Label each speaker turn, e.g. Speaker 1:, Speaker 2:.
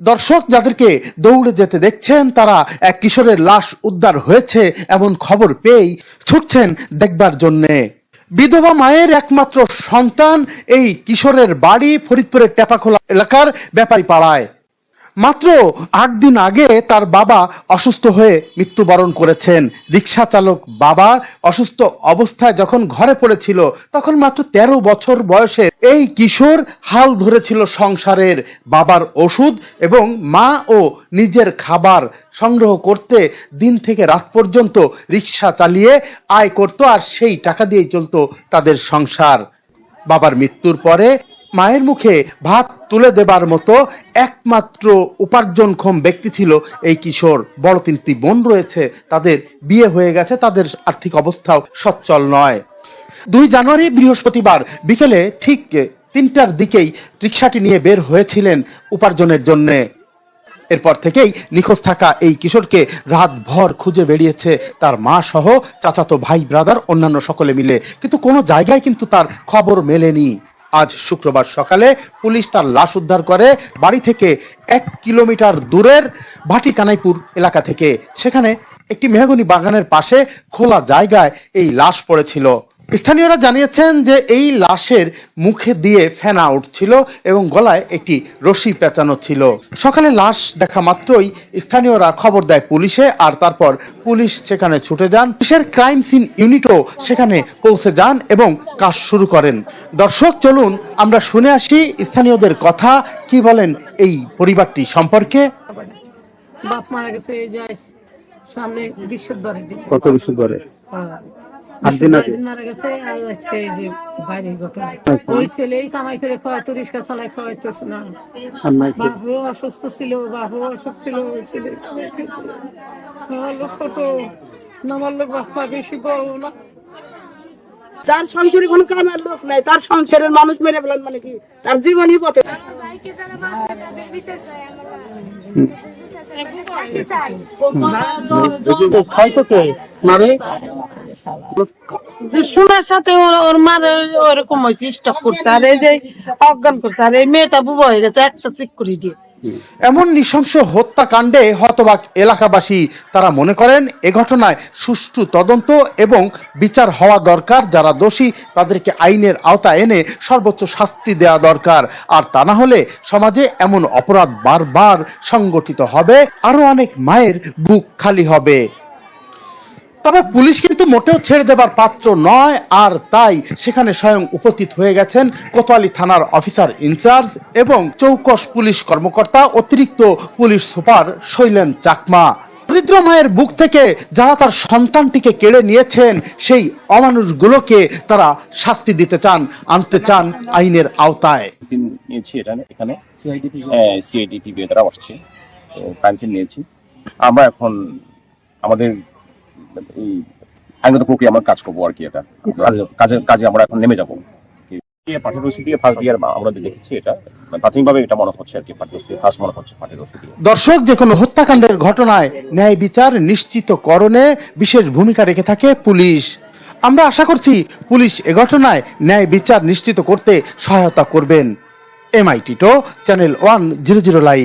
Speaker 1: দর্শক যাদেরকে দৌড়ে যেতে দেখছেন, তারা এক কিশোরের লাশ উদ্ধার হয়েছে এমন খবর পেয়েই ছুটছেন দেখবার জন্যে। বিধবা মায়ের একমাত্র সন্তান এই কিশোরের বাড়ি ফরিদপুরের টেপাখোলা এলাকার ব্যাপারী পাড়ায় মাত্র আট দিন আগে তার বাবা অসুস্থ হয়ে মৃত্যুবরণ করেছেন। রিক্সা চালক বাবা অসুস্থ অবস্থায় যখন ঘরে পড়েছিল, তখন মাত্র তেরো বছর বয়সে এই কিশোর হাল ধরেছিল সংসারের বাবার ওষুধ এবং মা ও নিজের খাবার সংগ্রহ করতে দিন থেকে রাত পর্যন্ত রিক্সা চালিয়ে আয় করত আর সেই টাকা দিয়েই চলতো তাদের সংসার। বাবার মৃত্যুর পরে মায়ের মুখে ভাত তুলে দেবার মতো একমাত্র উপার্জনক্ষম ব্যক্তি ছিল এই কিশোর। বড় তিনটি বোন রয়েছে, তাদের বিয়ে হয়ে গেছে, তাদের আর্থিক অবস্থাও সচ্ছল নয়। দুই জানুয়ারি বৃহস্পতিবার বিকেলে ঠিক তিনটার দিকেই রিক্সাটি নিয়ে বের হয়েছিলেন উপার্জনের জন্যে। এরপর থেকেই নিখোঁজ থাকা এই কিশোরকে রাতভর খুঁজে বেরিয়েছে তার মা সহ চাচাতো ভাই ব্রাদার অন্যান্য সকলে মিলে। কিন্তু কোনো জায়গায় কিন্তু তার খবর মেলেনি। আজ শুক্রবার সকালে পুলিশ তার লাশ উদ্ধার করে বাড়ি থেকে এক কিলোমিটার দূরের ভাটি কানাইপুর এলাকা থেকে। সেখানে একটি মেহগনি বাগানের পাশে খোলা জায়গায় এই লাশ পড়েছিল। স্থানীয়রা জানিয়েছেন যে এই লাশের মুখে দিয়ে ফেনা উঠছিল এবং গলায় একটি রশি পেঁচানো ছিল। সকালে লাশ দেখা মাত্রই স্থানীয়রা খবর দেয় পুলিশে আর তারপর পুলিশ সেখানে ছুটে যান। পুলিশের ক্রাইম সিন ইউনিটও সেখানে পৌঁছে যান এবং কাজ শুরু করেন। দর্শক চলুন আমরা শুনে আসি স্থানীয়দের কথা। কি বলেন এই পরিবারটি সম্পর্কে?
Speaker 2: বাপ মারা গেছে এই যে সামনে বিশ্বের দরে।
Speaker 3: কত বছর পরে আট দিন আগে?
Speaker 2: মারা গেছে আর আজকে যে বাইরে ঘটনা। ওই ছেলেই কামাই করে খাওয়াইতো রিক্সা চালাই খাওয়াইতো না।
Speaker 3: আর নাই কে?
Speaker 2: বাপও অসুস্থ ছিল বাপও অসুখ ছিল ওই ছেলে। কামাই খাইতো। তাহলে ছোট নামার লোক বাচ্চা বেশি বড় না।
Speaker 4: যার সংসারে কোনো কামের লোক নাই তার সংসারের মানুষ মেরে ফেলেন মানে কি? তার জীবনই পথে।
Speaker 5: চাই
Speaker 1: হয়তো কে? মারে?
Speaker 4: সাথে ওর- ওরকম হয়েছে স্টক করতে আর এই যে অজ্ঞান করতে আর এই মেয়েটা বুবা হয়ে গেছে, একটা করে দিয়ে।
Speaker 1: এমন নৃশংস হত্যাকাণ্ডে হতবাক এলাকাবাসী, তারা মনে করেন এ ঘটনায় সুষ্ঠু তদন্ত এবং বিচার হওয়া দরকার। যারা দোষী, তাদেরকে আইনের আওতায় এনে সর্বোচ্চ শাস্তি দেওয়া দরকার। আর তা না হলে সমাজে এমন অপরাধ বারবার সংগঠিত হবে, আরও অনেক মায়ের বুক খালি হবে। তবে পুলিশ কিন্তু মোটেও ছেড়ে দেবার পাত্র নয় আর তাই সেখানে স্বয়ং উপস্থিত হয়ে গেছেন কোতোয়ালি থানার অফিসার ইনচার্জ এবং চৌকস পুলিশ কর্মকর্তা অতিরিক্ত পুলিশ সুপার শৈলেন চাকমা। দরিদ্র মায়ের বুক থেকে যারা তার সন্তানটিকে কেড়ে নিয়েছেন সেই অমানুষগুলোকে তারা শাস্তি দিতে চান আনতে চান আইনের আওতায়।
Speaker 6: নিয়েছি এটা এখানে। হ্যাঁ সিআইডিপি তারা আসছে। তো নিয়েছি। আমরা এখন আমাদের এই আইনগত প্রক্রিয়া আমরা কাজ করব আর কি এটা। কাজে- কাজে আমরা এখন নেমে যাব। পাঠের রসিদ দিয়ে ফার্স্ট ইয়ার আমরা দেখেছি এটা মানে প্রাথমিকভাবে এটা মনে হচ্ছে আর কি পাঠের রসিদ ফার্স্ট মনে হচ্ছে পাঠের রসিদ দিয়ে।
Speaker 1: দর্শক যে কোনো হত্যাকাণ্ডের ঘটনায় ন্যায় বিচার নিশ্চিতকরণে বিশেষ ভূমিকা রেখে থাকে পুলিশ। আমরা আশা করছি পুলিশ এ ঘটনায় ন্যায় বিচার নিশ্চিত করতে সহায়তা করবেন। MI Tito channel one zero zero live